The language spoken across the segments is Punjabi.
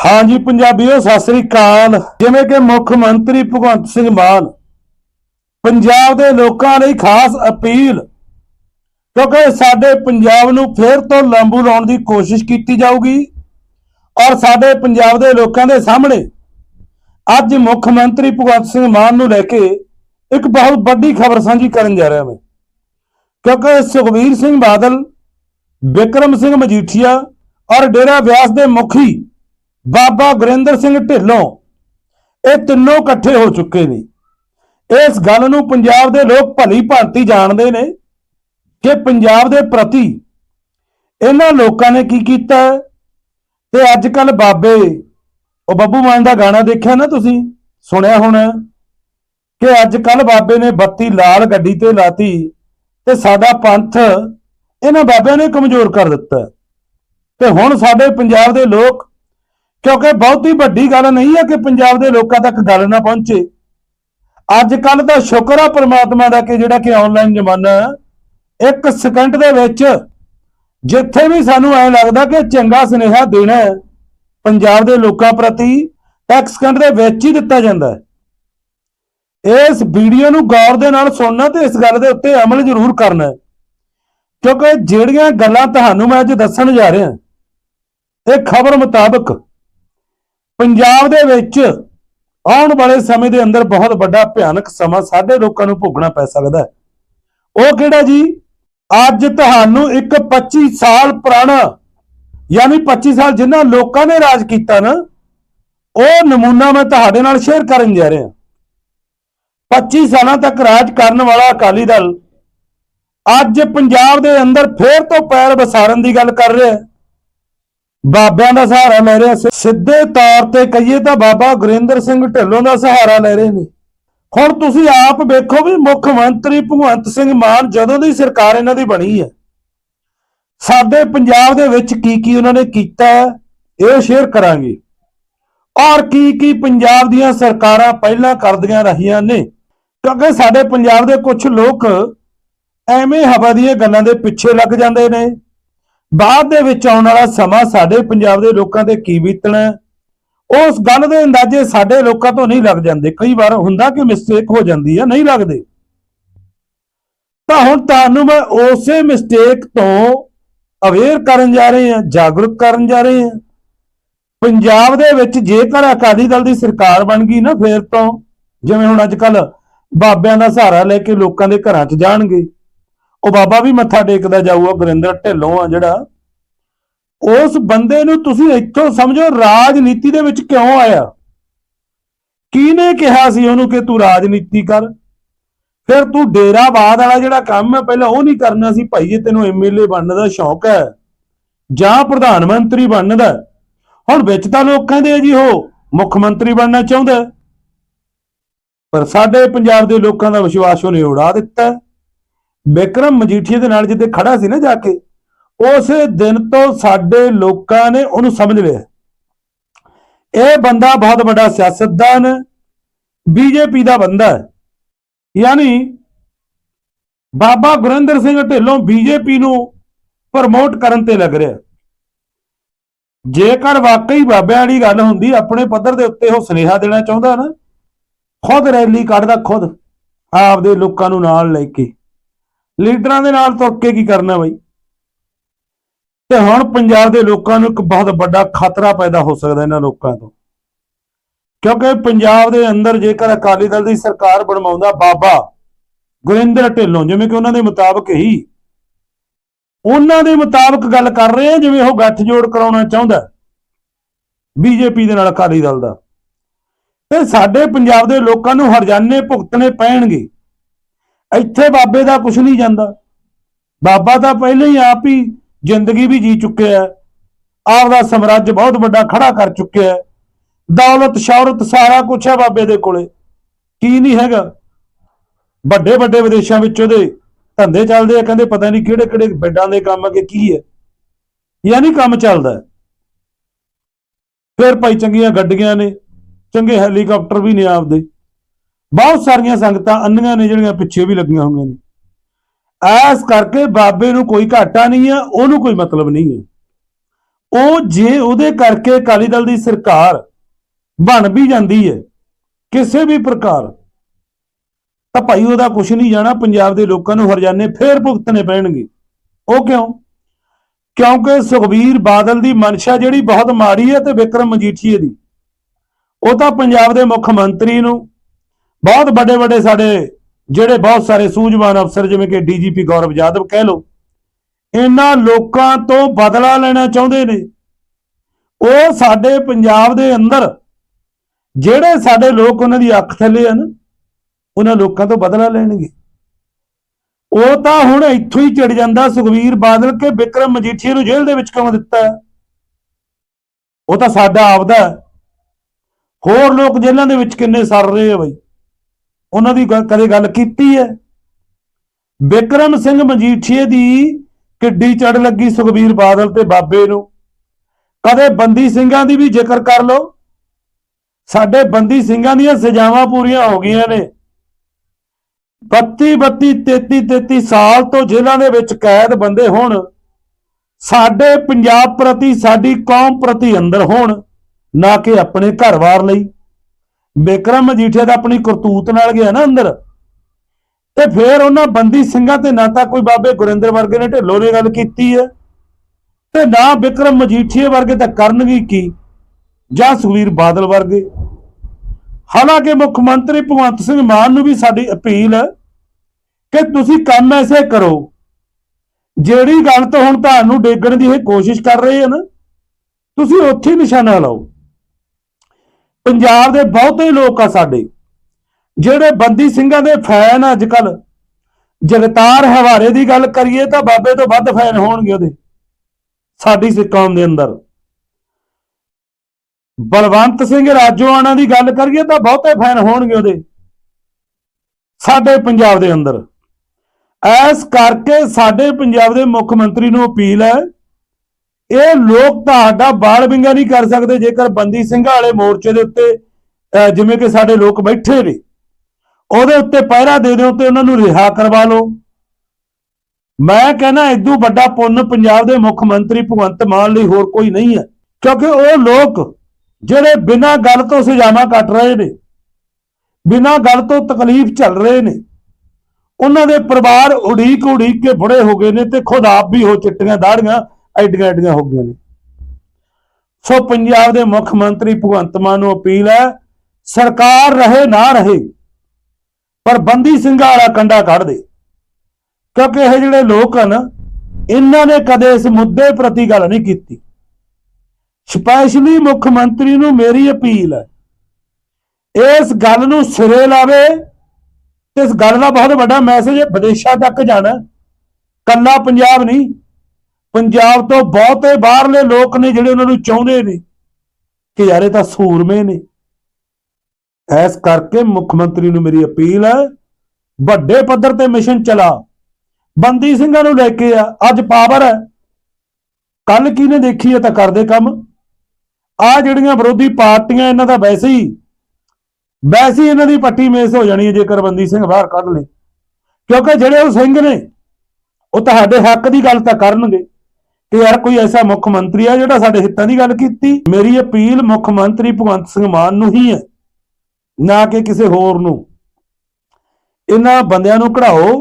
ਹਾਂਜੀ, ਪੰਜਾਬੀਓ, ਸਤਿ ਸ੍ਰੀ ਅਕਾਲ। ਜਿਵੇਂ ਕਿ ਮੁੱਖ ਮੰਤਰੀ ਭਗਵੰਤ ਸਿੰਘ ਮਾਨ ਪੰਜਾਬ ਦੇ ਲੋਕਾਂ ਲਈ ਖਾਸ ਅਪੀਲ, ਕਿਉਂਕਿ ਸਾਡੇ ਪੰਜਾਬ ਨੂੰ ਫੇਰ ਤੋਂ ਲੰਬੂ ਲਾਉਣ ਦੀ ਕੋਸ਼ਿਸ਼ ਕੀਤੀ ਜਾਊਗੀ ਔਰ ਸਾਡੇ ਪੰਜਾਬ ਦੇ ਲੋਕਾਂ ਦੇ ਸਾਹਮਣੇ ਅੱਜ ਮੁੱਖ ਮੰਤਰੀ ਭਗਵੰਤ ਸਿੰਘ ਮਾਨ ਨੂੰ ਲੈ ਕੇ ਇੱਕ ਬਹੁਤ ਵੱਡੀ ਖਬਰ ਸਾਂਝੀ ਕਰਨ ਜਾ ਰਿਹਾ ਮੈਂ, ਕਿਉਂਕਿ ਸੁਖਵੀਰ ਸਿੰਘ ਬਾਦਲ, ਵਿਕਰਮ ਸਿੰਘ ਮਜੀਠੀਆ ਔਰ ਡੇਰਾ ਵਿਆਸ ਦੇ ਮੁਖੀ ਬਾਬਾ ਗੁਰਿੰਦਰ ਸਿੰਘ ਢਿੱਲੋਂ ਇਹ ਤਿੰਨੋਂ ਇਕੱਠੇ ਹੋ ਚੁੱਕੇ ਨੇ। ਇਸ ਗੱਲ ਨੂੰ ਪੰਜਾਬ ਦੇ ਲੋਕ ਭਲੀ ਭਾਂਤੀ ਜਾਣਦੇ ਨੇ ਕਿ ਪੰਜਾਬ ਦੇ ਪ੍ਰਤੀ ਇਹਨਾਂ ਲੋਕਾਂ ਨੇ ਕੀ ਕੀਤਾ ਤੇ ਅੱਜ ਕੱਲ ਬਾਬੇ, ਉਹ ਬੱਬੂ ਮਾਨ ਦਾ ਗਾਣਾ ਦੇਖਿਆ ਨਾ ਤੁਸੀਂ? ਸੁਣਿਆ ਹੋਣਾ ਕਿ ਅੱਜ ਕੱਲ ਬਾਬੇ ਨੇ ਬੱਤੀ ਲਾਲ ਗੱਡੀ ਤੇ ਲਾਤੀ ਤੇ ਸਾਡਾ ਪੰਥ ਇਹਨਾਂ ਬਾਬਿਆਂ ਨੇ ਕਮਜ਼ੋਰ ਕਰ ਦਿੱਤਾ ਤੇ ਹੁਣ ਸਾਡੇ ਪੰਜਾਬ ਦੇ ਲੋਕ ਕਿਉਂਕਿ ਬਹੁਤੀ ਵੱਡੀ ਗੱਲ ਨਹੀਂ ਹੈ ਕਿ ਪੰਜਾਬ ਦੇ ਲੋਕਾਂ ਤੱਕ ਗੱਲ ਨਾ ਪਹੁੰਚੇ। ਅੱਜ ਕੱਲ ਤਾਂ ਸ਼ੁਕਰ ਆ ਪ੍ਰਮਾਤਮਾ ਦਾ ਕਿ ਜਿਹੜਾ ਕਿ ਆਨਲਾਈਨ ਜ਼ਮਾਨਾ ਇੱਕ ਸਕਿੰਟ ਦੇ ਵਿੱਚ ਜਿੱਥੇ ਵੀ ਸਾਨੂੰ ਐ ਲੱਗਦਾ ਕਿ ਚੰਗਾ ਸੁਨੇਹਾ ਦੇਣਾ ਪੰਜਾਬ ਦੇ ਲੋਕਾਂ ਪ੍ਰਤੀ ਇੱਕ ਸਕਿੰਟ ਦੇ ਵਿੱਚ ਹੀ ਦਿੱਤਾ ਜਾਂਦਾ ਹੈ। ਇਸ ਵੀਡੀਓ ਨੂੰ ਗੌਰ ਦੇ ਨਾਲ ਸੁਣਨਾ ਤੇ ਇਸ ਗੱਲ ਦੇ ਉੱਤੇ ਅਮਲ ਜ਼ਰੂਰ ਕਰਨਾ ਕਿਉਂਕਿ ਜਿਹੜੀਆਂ ਗੱਲਾਂ ਤੁਹਾਨੂੰ ਮੈਂ ਅੱਜ ਦੱਸਣ ਜਾ ਰਿਹਾ, ਇਹ ਖਬਰ ਮੁਤਾਬਕ ਪੰਜਾਬ ਦੇ ਵਿੱਚ ਆਉਣ ਵਾਲੇ ਸਮੇਂ ਦੇ ਅੰਦਰ ਬਹੁਤ ਵੱਡਾ ਭਿਆਨਕ ਸਮਾਂ ਸਾਡੇ ਲੋਕਾਂ ਨੂੰ ਭੋਗਣਾ ਪੈ ਸਕਦਾ ਹੈ। ਉਹ ਕਿਹੜਾ ਜੀ? ਅੱਜ ਤੁਹਾਨੂੰ ਇੱਕ 25 ਸਾਲ ਪੁਰਾਣਾ, ਯਾਨੀ 25 ਸਾਲ ਜਿਨ੍ਹਾਂ ਲੋਕਾਂ ਨੇ ਰਾਜ ਕੀਤਾ ਨਾ, ਉਹ ਨਮੂਨਾ ਮੈਂ ਤੁਹਾਡੇ ਨਾਲ ਸ਼ੇਅਰ ਕਰਨ ਜਾ ਰਿਹਾ। 25 ਸਾਲਾਂ ਤੱਕ ਰਾਜ ਕਰਨ ਵਾਲਾ ਅਕਾਲੀ ਦਲ ਅੱਜ ਪੰਜਾਬ ਦੇ ਅੰਦਰ ਫੇਰ ਤੋਂ ਪੈਰ ਵਸਾਰਨ ਦੀ ਗੱਲ ਕਰ ਰਿਹਾ ਹੈ। ਬਾਬਿਆਂ ਦਾ ਸਹਾਰਾ ਲੈ ਰਿਹਾ ਸਿੱਧੇ ਤੌਰ ਤੇ ਕਹੀਏ ਤਾਂ ਬਾਬਾ ਗੁਰਿੰਦਰ ਸਿੰਘ ਢਿੱਲੋਂ ਦਾ ਸਹਾਰਾ ਲੈ ਰਹੇ ਨੇ। ਹੁਣ ਤੁਸੀਂ ਆਪ ਵੇਖੋ ਵੀ ਮੁੱਖ ਮੰਤਰੀ ਭਗਵੰਤ ਸਿੰਘ ਮਾਨ ਜਦੋਂ ਦੀ ਸਰਕਾਰ ਇਹਨਾਂ ਦੀ ਬਣੀ ਹੈ ਸਾਡੇ ਪੰਜਾਬ ਦੇ ਵਿੱਚ ਕੀ ਕੀ ਉਹਨਾਂ ਨੇ ਕੀਤਾ ਹੈ, ਇਹ ਸ਼ੇਅਰ ਕਰਾਂਗੇ। ਔਰ ਕੀ ਕੀ ਪੰਜਾਬ ਦੀਆਂ ਸਰਕਾਰਾਂ ਪਹਿਲਾਂ ਕਰਦੀਆਂ ਰਹੀਆਂ ਨੇ। ਕਿਉਂਕਿ ਸਾਡੇ ਪੰਜਾਬ ਦੇ ਕੁਝ ਲੋਕ ਐਵੇਂ ਹਵਾ ਦੀਆਂ ਗੱਲਾਂ ਦੇ ਪਿੱਛੇ ਲੱਗ ਜਾਂਦੇ ਨੇ। ਬਾਅਦ ਦੇ ਵਿੱਚ ਆਉਣ ਵਾਲਾ ਸਮਾਂ ਸਾਡੇ ਪੰਜਾਬ ਦੇ ਲੋਕਾਂ ਤੇ ਕੀ ਬੀਤਣਾ ਉਸ ਗੱਲ ਦੇ ਅੰਦਾਜ਼ੇ ਸਾਡੇ ਲੋਕਾਂ ਤੋਂ ਨਹੀਂ ਲੱਗ ਜਾਂਦੇ। ਕਈ ਵਾਰ ਹੁੰਦਾ ਕਿ ਮਿਸਟੇਕ ਹੋ ਜਾਂਦੀ ਹੈ, ਨਹੀਂ ਲੱਗਦੇ। ਤਾਂ ਹੁਣ ਤੁਹਾਨੂੰ ਮੈਂ ਉਸੇ ਮਿਸਟੇਕ ਤੋਂ ਅਵੇਅਰ ਕਰਨ ਜਾ ਰਹੇ ਹਾਂ, ਜਾਗਰੂਕ ਕਰਨ ਜਾ ਰਹੇ ਹਾਂ। ਪੰਜਾਬ ਦੇ ਵਿੱਚ ਜੇਕਰ ਅਕਾਲੀ ਦਲ ਦੀ ਸਰਕਾਰ ਬਣ ਗਈ ਨਾ ਫੇਰ ਤੋਂ, ਜਿਵੇਂ ਹੁਣ ਅੱਜ ਕੱਲ ਬਾਬਿਆਂ ਦਾ ਸਹਾਰਾ ਲੈ ਕੇ ਲੋਕਾਂ ਦੇ ਘਰਾਂ 'ਚ ਜਾਣਗੇ। ਉਹ ਬਾਬਾ ਵੀ ਮੱਥਾ ਟੇਕਦਾ ਜਾਊਗਾ, ਗੁਰਿੰਦਰ ਢਿੱਲੋਂ ਆ ਜਿਹੜਾ। ਉਸ ਬੰਦੇ ਨੂੰ ਤੁਸੀਂ ਇੱਥੋਂ ਸਮਝੋ ਰਾਜਨੀਤੀ ਦੇ ਵਿੱਚ ਕਿਉਂ ਆਇਆ? ਕਿਹਨੇ ਕਿਹਾ ਸੀ ਉਹਨੂੰ ਕਿ ਤੂੰ ਰਾਜਨੀਤੀ ਕਰ? ਫਿਰ ਤੂੰ ਡੇਰਾਵਾਦ ਵਾਲਾ ਜਿਹੜਾ ਕੰਮ ਹੈ, ਪਹਿਲਾਂ ਉਹ ਨਹੀਂ ਕਰਨਾ ਸੀ, ਭਾਈ ਜੇ ਤੈਨੂੰ ਐਮਐਲਏ ਬਣਨ ਦਾ ਸ਼ੌਕ ਹੈ, ਜਾਂ ਪ੍ਰਧਾਨ ਮੰਤਰੀ ਬਣਨ ਦਾ। ਹੁਣ ਵਿੱਚ ਤਾਂ ਲੋਕ ਕਹਿੰਦੇ ਆ ਜੀ ਉਹ, ਮੁੱਖ ਮੰਤਰੀ ਬਣਨਾ ਚਾਹੁੰਦਾ ਪਰ ਸਾਡੇ ਪੰਜਾਬ ਦੇ ਲੋਕਾਂ ਦਾ ਵਿਸ਼ਵਾਸ ਉਹਨੇ ਉਡਾ ਦਿੱਤਾ ਵਿਕਰਮ ਮਜੀਠੀਆ ਦੇ ਨਾਲ ਜਿੱਦੇ ਖੜਾ ਸੀ ਨਾ ਜਾ ਕੇ, ਉਸੇ ਦਿਨ ਤੋਂ ਸਾਡੇ ਲੋਕਾਂ ਨੇ ਉਹਨੂੰ ਸਮਝ ਲਿਆ। ਇਹ ਬੰਦਾ ਬਹੁਤ ਵੱਡਾ ਸਿਆਸਤਦਾਨ ਹੈ ਬੀਜੇਪੀ ਦਾ ਬੰਦਾ ਹੈ। ਯਾਨੀ ਬਾਬਾ ਗੁਰਿੰਦਰ ਸਿੰਘ ਢਿੱਲੋਂ ਬੀਜੇਪੀ ਨੂੰ ਪ੍ਰਮੋਟ ਕਰਨ ਤੇ ਲੱਗ ਰਿਹਾ। ਜੇਕਰ ਵਾਕਈ ਬਾਬਿਆਂ ਵਾਲੀ ਗੱਲ ਹੁੰਦੀ, ਆਪਣੇ ਪੱਧਰ ਦੇ ਉੱਤੇ ਉਹ ਸੁਨੇਹਾ ਦੇਣਾ ਚਾਹੁੰਦਾ ਨਾ, ਖੁਦ ਰੈਲੀ ਕੱਢਦਾ ਖੁਦ, ਆਪਦੇ ਲੋਕਾਂ ਨੂੰ ਨਾਲ ਲੈ ਕੇ। ਲੀਡਰਾਂ ਦੇ ਨਾਲ ਤੁਰ ਕੇ ਕੀ ਕਰਨਾ ਬਈ? ਤੇ ਹੁਣ ਪੰਜਾਬ ਦੇ ਲੋਕਾਂ ਨੂੰ ਇੱਕ ਬਹੁਤ ਵੱਡਾ ਖਤਰਾ ਪੈਦਾ ਹੋ ਸਕਦਾ ਇਹਨਾਂ ਲੋਕਾਂ ਤੋਂ। ਕਿਉਂਕਿ ਪੰਜਾਬ ਦੇ ਅੰਦਰ ਜੇਕਰ ਅਕਾਲੀ ਦਲ ਦੀ ਸਰਕਾਰ ਬਣਵਾਉਂਦਾ ਬਾਬਾ ਗੁਰਿੰਦਰ ਢਿੱਲੋਂ, ਜਿਵੇਂ ਕਿ ਉਹਨਾਂ ਦੇ ਮੁਤਾਬਕ ਹੀ, ਉਹਨਾਂ ਦੇ ਮੁਤਾਬਕ ਗੱਲ ਕਰ ਰਹੇ ਆ, ਜਿਵੇਂ ਉਹ ਗੱਠਜੋੜ ਕਰਾਉਣਾ ਚਾਹੁੰਦਾ ਬੀਜੇਪੀ ਦੇ ਨਾਲ ਅਕਾਲੀ ਦਲ ਦਾ। ਤੇ ਸਾਡੇ ਪੰਜਾਬ ਦੇ ਲੋਕਾਂ ਨੂੰ ਹਰਜਾਨੇ ਭੁਗਤਣੇ ਪੈਣਗੇ। ਇੱਥੇ ਬਾਬੇ ਦਾ ਕੁਝ ਨਹੀਂ ਜਾਂਦਾ। ਬਾਬਾ ਤਾਂ ਪਹਿਲਾਂ ਹੀ ਆਪ ਹੀ ਜ਼ਿੰਦਗੀ ਵੀ ਜੀ ਚੁੱਕਿਆ ਹੈ। ਆਪਦਾ ਸਮਰਾਜ ਬਹੁਤ ਵੱਡਾ ਖੜਾ ਕਰ ਚੁੱਕਿਆ ਦੌਲਤ, ਸ਼ੌਹਰਤ ਸਾਰਾ ਕੁਝ ਹੈ ਬਾਬੇ ਦੇ ਕੋਲੇ। ਕੀ ਨਹੀਂ ਹੈਗਾ? ਵੱਡੇ ਵੱਡੇ ਵਿਦੇਸ਼ਾਂ ਵਿੱਚ ਉਹਦੇ ਧੰਦੇ ਚੱਲਦੇ ਆ, ਕਹਿੰਦੇ ਪਤਾ ਨਹੀਂ ਕਿਹੜੇ ਕਿਹੜੇ ਬੈੱਡਾਂ ਦੇ ਕੰਮ ਅੱਗੇ ਕੀ ਹੈ। ਯਾਨੀ ਕੰਮ ਚੱਲਦਾ ਫਿਰ ਭਾਈ ਚੰਗੀਆਂ ਗੱਡੀਆਂ ਨੇ, ਚੰਗੇ ਹੈਲੀਕਾਪਟਰ ਵੀ ਨੇ ਆਪਦੇ। ਬਹੁਤ ਸਾਰੀਆਂ ਸੰਗਤਾਂ ਅੰਨੀਆਂ ਨੇ ਜਿਹੜੀਆਂ ਪਿੱਛੇ ਵੀ ਲੱਗੀਆਂ ਹੋਈਆਂ ਨੇ। ਐਸ ਕਰਕੇ ਬਾਬੇ ਨੂੰ ਕੋਈ ਘਾਟਾ ਨਹੀਂ ਹੈ ਉਹਨੂੰ ਕੋਈ ਮਤਲਬ ਨਹੀਂ ਹੈ ਉਹ ਜੇ ਉਹਦੇ ਕਰਕੇ ਅਕਾਲੀ ਦਲ ਦੀ ਸਰਕਾਰ ਬਣ ਵੀ ਜਾਂਦੀ ਹੈ, ਕਿਸੇ ਵੀ ਪ੍ਰਕਾਰ, ਤਾਂ ਭਾਈ ਉਹਦਾ ਕੁਝ ਨਹੀਂ ਜਾਣਾ, ਪੰਜਾਬ ਦੇ ਲੋਕਾਂ ਨੂੰ ਹਰਜਾਨੇ ਫੇਰ ਭੁਗਤਣੇ ਪੈਣਗੇ। ਉਹ ਕਿਉਂ? ਕਿਉਂਕਿ ਸੁਖਬੀਰ ਬਾਦਲ ਦੀ ਮਨਸ਼ਾ ਜਿਹੜੀ ਬਹੁਤ ਮਾੜੀ ਹੈ ਤੇ ਵਿਕਰਮ ਮਜੀਠੀਏ ਦੀ। ਉਹ ਤਾਂ ਪੰਜਾਬ ਦੇ ਮੁੱਖ ਮੰਤਰੀ ਨੂੰ ਬਹੁਤ ਵੱਡੇ ਵੱਡੇ ਸਾਡੇ ਜਿਹੜੇ ਬਹੁਤ ਸਾਰੇ ਸੂਝਵਾਨ ਅਫਸਰ ਜਿਵੇਂ ਕਿ ਡੀਜੀਪੀ ਗੌਰਵ ਯਾਦਵ ਕਹਿ ਲਓ, ਇਹਨਾਂ ਲੋਕਾਂ ਤੋਂ ਬਦਲਾ ਲੈਣਾ ਚਾਹੁੰਦੇ ਨੇ। ਉਹ ਸਾਡੇ ਪੰਜਾਬ ਦੇ ਅੰਦਰ ਜਿਹੜੇ ਸਾਡੇ ਲੋਕ ਉਹਨਾਂ ਦੀ ਅੱਖ ਥੱਲੇ ਹਨ, ਉਹਨਾਂ ਲੋਕਾਂ ਤੋਂ ਬਦਲਾ ਲੈਣਗੇ। ਉਹ ਤਾਂ ਹੁਣ ਇੱਥੋਂ ਹੀ ਚੜ ਜਾਂਦਾ ਸੁਖਵੀਰ ਬਾਦਲ ਕੇ ਵਿਕਰਮ ਮਜੀਠੀਆ ਨੂੰ ਜੇਲ੍ਹ ਦੇ ਵਿੱਚ ਕਿਉਂ ਦਿੱਤਾ ਉਹ ਤਾਂ ਸਾਡਾ ਆਪਦਾ ਹੈ। ਹੋਰ ਲੋਕ ਜੇਲ੍ਹਾਂ ਦੇ ਵਿੱਚ ਕਿੰਨੇ ਸਰ ਰਹੇ ਆ ਬਈ? ਉਹਨਾਂ ਦੀ ਗੱਲ- ਕਦੇ ਗੱਲ ਕੀਤੀ ਹੈ? ਬਿਕਰਮ ਸਿੰਘ ਮਜੀਠੀਏ ਦੀ ਕਿੱਡੀ ਚੜ ਲੱਗੀ ਸੁਖਬੀਰ ਬਾਦਲ ਤੇ ਬਾਬੇ ਨੂੰ। ਕਦੇ ਬੰਦੀ ਸਿੰਘਾਂ ਦੀ ਵੀ ਜ਼ਿਕਰ ਕਰ ਲਓ। ਸਾਡੇ ਬੰਦੀ ਸਿੰਘਾਂ ਦੀਆਂ ਸਜ਼ਾਵਾਂ ਪੂਰੀਆਂ ਹੋ ਗਈਆਂ ਨੇ। 32 32 33 33 ਸਾਲ ਤੋਂ ਜੇਲ੍ਹਾਂ ਦੇ ਵਿੱਚ ਕੈਦ ਬੰਦੇ ਹੋਣ। ਸਾਡੇ ਪੰਜਾਬ ਪ੍ਰਤੀ ਸਾਡੀ ਕੌਮ ਪ੍ਰਤੀ ਅੰਦਰ ਹੋਣ, ਨਾ ਕਿ ਆਪਣੇ ਘਰ-ਬਾਰ ਲਈ। ਵਿਕਰਮ ਮਜੀਠੀਆ ਦਾ ਆਪਣੀ ਕਰਤੂਤ ਨਾਲ ਗਿਆ ਨਾ ਅੰਦਰ, ਤੇ ਫਿਰ ਉਹਨਾਂ ਬੰਦੀ ਸਿੰਘਾਂ ਤੇ ਨਾ ਤਾਂ ਕੋਈ ਬਾਬੇ ਗੁਰਿੰਦਰ ਵਰਗੇ ਨੇ ਢਿੱਲੋਂ ਨੇ ਗੱਲ ਕੀਤੀ ਹੈ, ਤੇ ਨਾ ਵਿਕਰਮ ਮਜੀਠੀਏ ਵਰਗੇ ਤਾਂ ਕਰਨਗੇ ਕੀ, ਜਾਂ ਸੁਖਵੀਰ ਬਾਦਲ ਵਰਗੇ। ਹਾਲਾਂਕਿ ਮੁੱਖ ਮੰਤਰੀ ਭਗਵੰਤ ਸਿੰਘ ਮਾਨ ਨੂੰ ਵੀ ਸਾਡੀ ਅਪੀਲ ਹੈ ਕਿ ਤੁਸੀਂ ਕੰਮ ਐਸੇ ਕਰੋ, ਜਿਹੜੀ ਗੱਲ ਤੋਂ ਹੁਣ ਤੁਹਾਨੂੰ ਡੇਗਣ ਦੀ ਇਹ ਕੋਸ਼ਿਸ਼ ਕਰ ਰਹੇ ਹਨ, ਤੁਸੀਂ ਉੱਥੇ ਨਿਸ਼ਾਨਾ ਲਾਓ। ਪੰਜਾਬ ਦੇ ਬਹੁਤੇ ਲੋਕ ਆ ਸਾਡੇ, ਜਿਹੜੇ ਬੰਦੀ ਸਿੰਘਾਂ ਦੇ ਫੈਨ ਅੱਜ ਕੱਲ ਜਗਤਾਰ ਹਵਾਰੇ ਦੀ ਗੱਲ ਕਰੀਏ ਤਾਂ ਬਾਬੇ ਤੋਂ ਵੱਧ ਫੈਨ ਹੋਣਗੇ ਉਹਦੇ, ਸਾਡੀ ਸਿੱਖ ਦੇ ਅੰਦਰ। ਬਲਵੰਤ ਸਿੰਘ ਰਾਜੋਆਣਾ ਦੀ ਗੱਲ ਕਰੀਏ ਤਾਂ ਬਹੁਤੇ ਫੈਨ ਹੋਣਗੇ ਉਹਦੇ, ਸਾਡੇ ਪੰਜਾਬ ਦੇ ਅੰਦਰ। ਐਸ ਕਰਕੇ ਸਾਡੇ ਪੰਜਾਬ ਦੇ ਮੁੱਖ ਮੰਤਰੀ ਨੂੰ ਅਪੀਲ ਹੈ ਇਹ ਲੋਕ ਤੁਹਾਡਾ ਬਾਲ ਵਿੰਗਾ ਨਹੀਂ ਕਰ ਸਕਦੇ ਜੇਕਰ ਬੰਦੀ ਸਿੰਘਾਂ ਵਾਲੇ ਮੋਰਚੇ ਦੇ ਉੱਤੇ ਜਿਵੇਂ ਕਿ ਸਾਡੇ ਲੋਕ ਬੈਠੇ ਨੇ, ਉਹਦੇ ਉੱਤੇ ਪਹਿਰਾ ਦੇ ਦਿਓ ਤੇ ਉਹਨਾਂ ਨੂੰ ਰਿਹਾ ਕਰਵਾ ਲਓ। ਮੈਂ ਕਹਿੰਦਾ ਇਦੋਂ ਵੱਡਾ ਪੁੰਨ ਪੰਜਾਬ ਦੇ ਮੁੱਖ ਮੰਤਰੀ ਭਗਵੰਤ ਮਾਨ ਲਈ ਹੋਰ ਕੋਈ ਨਹੀਂ ਹੈ, ਕਿਉਂਕਿ ਉਹ ਲੋਕ ਜਿਹੜੇ ਬਿਨਾਂ ਗੱਲ ਤੋਂ ਸਜ਼ਾਵਾਂ ਕੱਟ ਰਹੇ ਨੇ, ਬਿਨਾਂ ਗੱਲ ਤੋਂ ਤਕਲੀਫ ਝੱਲ ਰਹੇ ਨੇ, ਉਹਨਾਂ ਦੇ ਪਰਿਵਾਰ ਉਡੀਕ ਉਡੀਕ ਕੇ ਬੁੜੇ ਹੋ ਗਏ ਨੇ ਤੇ ਖੁਦ ਆਪ ਵੀ ਹੋ ਚਿੱਟੀਆਂ ਦਾੜੀਆਂ ਐਡੀਆਂ ਐਡੀਆਂ ਹੋ ਗਈਆਂ ਨੇ। ਸੋ ਪੰਜਾਬ ਦੇ ਮੁੱਖ ਮੰਤਰੀ ਭਗਵੰਤ ਮਾਨ ਨੂੰ ਅਪੀਲ ਹੈ, ਸਰਕਾਰ ਰਹੇ ਨਾ ਰਹੇ ਪਰ ਬੰਦੀ ਸਿੰਘਾਂ ਕੰਡਾ ਕੱਢ ਦੇ। ਕਿਉਂਕਿ ਇਹ ਜਿਹੜੇ ਲੋਕ ਹਨ, ਇਹਨਾਂ ਨੇ ਕਦੇ ਇਸ ਮੁੱਦੇ ਪ੍ਰਤੀ ਗੱਲ ਨਹੀਂ ਕੀਤੀ। ਸਪੈਸ਼ਲੀ ਮੁੱਖ ਮੰਤਰੀ ਨੂੰ ਮੇਰੀ ਅਪੀਲ ਹੈ, ਇਸ ਗੱਲ ਨੂੰ ਸਿਰੇ ਲਾਵੇ ਤੇ ਇਸ ਗੱਲ ਦਾ ਬਹੁਤ ਵੱਡਾ ਮੈਸੇਜ ਵਿਦੇਸ਼ਾਂ ਤੱਕ ਜਾਣਾ। ਕੱਲਾ ਪੰਜਾਬ ਨਹੀਂ ਪੰਜਾਬ ਤੋਂ ਬਹੁਤੇ ਬਾਹਰਲੇ ਲੋਕ ਨੇ ਜਿਹੜੇ ਉਹਨਾਂ ਨੂੰ ਚਾਹੁੰਦੇ ਨੇ ਕਿ ਯਾਰ ਇਹ ਤਾਂ ਸੂਰਮੇ ਨੇ। ਐਸ ਕਰਕੇ ਮੁੱਖ ਮੰਤਰੀ ਨੂੰ ਮੇਰੀ ਅਪੀਲ ਹੈ, ਵੱਡੇ ਪੱਧਰ ਤੇ ਮਿਸ਼ਨ ਚਲਾ। ਬੰਦੀ ਸਿੰਘਾਂ ਨੂੰ ਲੈ ਕੇ ਆ, ਅੱਜ ਪਾਵਰ ਹੈ। ਕੱਲ ਕਿਹਨੇ ਦੇਖੀ ਹੈ ਤਾਂ ਕਰਦੇ ਕੰਮ। ਆ ਜਿਹੜੀਆਂ ਵਿਰੋਧੀ ਪਾਰਟੀਆਂ ਇਹਨਾਂ ਦਾ ਵੈਸੇ ਹੀ ਵੈਸੇ ਹੀ ਇਹਨਾਂ ਦੀ ਪੱਟੀ ਮੇਸ ਹੋ ਜਾਣੀ ਹੈ ਜੇਕਰ ਬੰਦੀ ਸਿੰਘ ਬਾਹਰ ਕੱਢ ਲੇ। ਕਿਉਂਕਿ ਜਿਹੜੇ ਉਹ ਸਿੰਘ ਨੇ, ਉਹ ਤੁਹਾਡੇ ਹੱਕ ਦੀ ਗੱਲ ਤਾਂ ਕਰਨਗੇ। ਕਿ ਯਾਰ ਕੋਈ ਐਸਾ ਮੁੱਖ ਮੰਤਰੀ ਆ ਜਿਹੜਾ ਸਾਡੇ ਹਿੱਤਾਂ ਦੀ ਗੱਲ ਕੀਤੀ? ਮੇਰੀ ਅਪੀਲ ਮੁੱਖ ਮੰਤਰੀ ਭਗਵੰਤ ਸਿੰਘ ਮਾਨ ਨੂੰ ਹੀ ਹੈ, ਨਾ ਕਿ ਕਿਸੇ ਹੋਰ ਨੂੰ। ਇਹਨਾਂ ਬੰਦਿਆਂ ਨੂੰ ਕਢਾਓ।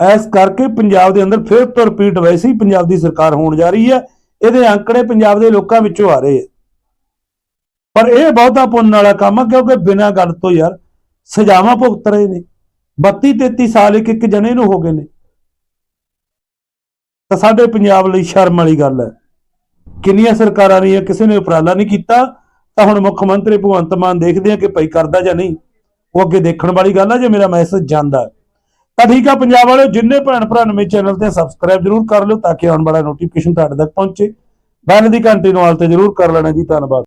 ਐਸ ਕਰਕੇ ਪੰਜਾਬ ਦੇ ਅੰਦਰ ਫਿਰ ਤੋਂ ਰਿਪੀਟ ਵੈਸੇ ਹੀ ਪੰਜਾਬ ਦੀ ਸਰਕਾਰ ਹੋਣ ਜਾ ਰਹੀ ਹੈ। ਇਹਦੇ ਅੰਕੜੇ ਪੰਜਾਬ ਦੇ ਲੋਕਾਂ ਵਿੱਚੋਂ ਆ ਰਹੇ ਆ ਪਰ ਇਹ ਬਹੁਤਾ ਪੁੰਨ ਵਾਲਾ ਕੰਮ ਆ, ਕਿਉਂਕਿ ਬਿਨਾਂ ਗੱਲ ਤੋਂ ਯਾਰ ਸਜ਼ਾਵਾਂ ਭੁਗਤ ਰਹੇ ਨੇ। 32 33 ਸਾਲ ਇੱਕ ਇੱਕ ਜਣੇ ਨੂੰ ਹੋ ਗਏ ਨੇ। ਤਾਂ ਸਾਡੇ ਪੰਜਾਬ ਲਈ ਸ਼ਰਮ ਵਾਲੀ ਗੱਲ ਹੈ। ਕਿੰਨੀਆਂ ਸਰਕਾਰਾਂ ਨੇ ਕਿਸੇ ਨੇ ਉਪਰਾਲਾ ਨਹੀਂ ਕੀਤਾ, ਤਾਂ ਹੁਣ ਮੁੱਖ ਮੰਤਰੀ ਭਗਵੰਤ ਮਾਨ ਦੇਖਦੇ ਆ ਕਿ ਭਾਈ ਕਰਦਾ ਜਾਂ ਨਹੀਂ। ਉਹ ਅੱਗੇ ਦੇਖਣ ਵਾਲੀ ਗੱਲ ਆ, ਜੇ ਮੇਰਾ ਮੈਸੇਜ ਜਾਂਦਾ ਤਾਂ ਠੀਕ ਆ, ਪੰਜਾਬ ਵਾਲਿਓ, ਜਿੰਨੇ ਭੈਣ ਭਰਾ ਨਵੇਂ ਚੈਨਲ ਤੇ ਸਬਸਕ੍ਰਾਈਬ ਜਰੂਰ ਕਰ ਲਿਓ, ਤਾਂ ਕਿ ਆਉਣ ਵਾਲਾ ਨੋਟੀਫਿਕੇਸ਼ਨ ਤੁਹਾਡੇ ਤੱਕ ਪਹੁੰਚੇ। ਬੈਲ ਦੀ ਘੰਟੀ ਨੂੰ ਆਲ ਤੇ ਜਰੂਰ ਕਰ ਲੈਣਾ ਜੀ, ਧੰਨਵਾਦ।